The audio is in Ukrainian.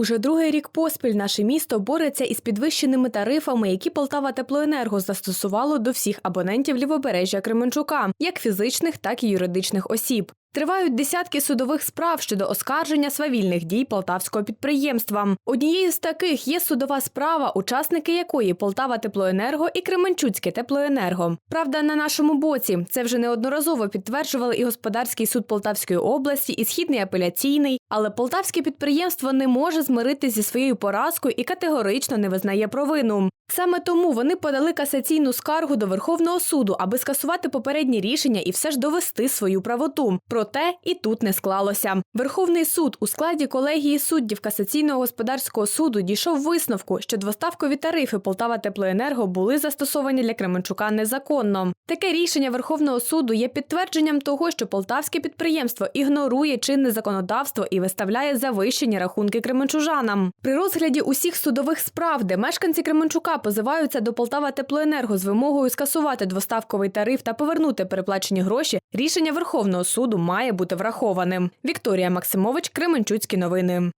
Уже другий рік поспіль наше місто бореться із підвищеними тарифами, які Полтава Теплоенерго застосувало до всіх абонентів лівобережжя Кременчука, як фізичних, так і юридичних осіб. Тривають десятки судових справ щодо оскарження свавільних дій полтавського підприємства. Однією з таких є судова справа, учасники якої Полтава Теплоенерго і Кременчуцьке Теплоенерго. Правда, на нашому боці це вже неодноразово підтверджували і господарський суд Полтавської області, і східний апеляційний. Але полтавське підприємство не може змиритися зі своєю поразкою і категорично не визнає провину. Саме тому вони подали касаційну скаргу до Верховного суду, аби скасувати попередні рішення і все ж довести свою правоту. Проте і тут не склалося. Верховний суд у складі колегії суддів касаційного господарського суду дійшов висновку, що двоставкові тарифи Полтава Теплоенерго були застосовані для Кременчука незаконно. Таке рішення Верховного суду є підтвердженням того, що полтавське підприємство ігнорує чинне законодавство і виставляє завищені рахунки кременчужанам. При розгляді усіх судових справ, де мешканці Кременчука позиваються до Полтава Теплоенерго з вимогою скасувати двоставковий тариф та повернути переплачені гроші, рішення Верховного суду має бути врахованим. Вікторія Максимович, Кременчуцькі новини.